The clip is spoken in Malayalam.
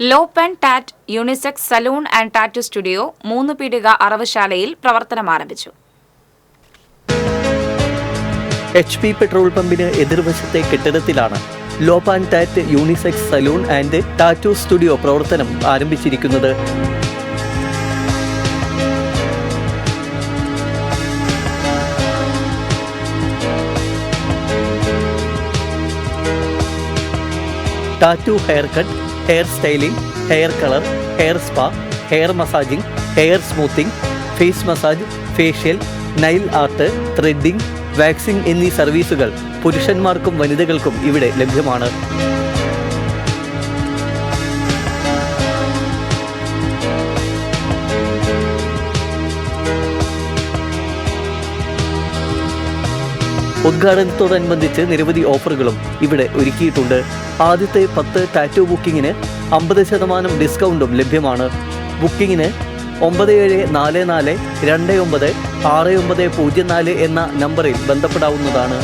ലോപ്പ് and tat unisex salon and tattoo studio മൂന്ന് പീടിക അറവുശാലയിൽ പ്രവർത്തനം ആരംഭിച്ചു. എച്ച് പി പെട്രോൾ പമ്പിന് എതിർവശത്തെ കെട്ടിടത്തിലാണ് Lop and Tat unisex salon and tattoo studio പ്രവർത്തനം ആരംഭിച്ചിരിക്കുന്നത്. Tattoo hair cut hair styling hair colour hair spa hair massaging hair smoothing face massage facial nail art threading waxing എന്നീ സർവീസുകൾ പുരുഷന്മാർക്കും വനിതകൾക്കും ഇവിടെ ലഭ്യമാണ്. ഉദ്ഘാടനത്തോടനുബന്ധിച്ച് നിരവധി ഓഫറുകളും ഇവിടെ ഒരുക്കിയിട്ടുണ്ട്. ആദ്യത്തെ പത്ത് ടാറ്റു ബുക്കിങ്ങിന് അമ്പത് ശതമാനം ഡിസ്കൗണ്ടും ലഭ്യമാണ്. ബുക്കിങ്ങിന് ഒമ്പത് ഏഴ് നാല് നാല് രണ്ട് ഒമ്പത് ആറ് ഒമ്പത് പൂജ്യം നാല് എന്ന നമ്പറിൽ ബന്ധപ്പെടാവുന്നതാണ്.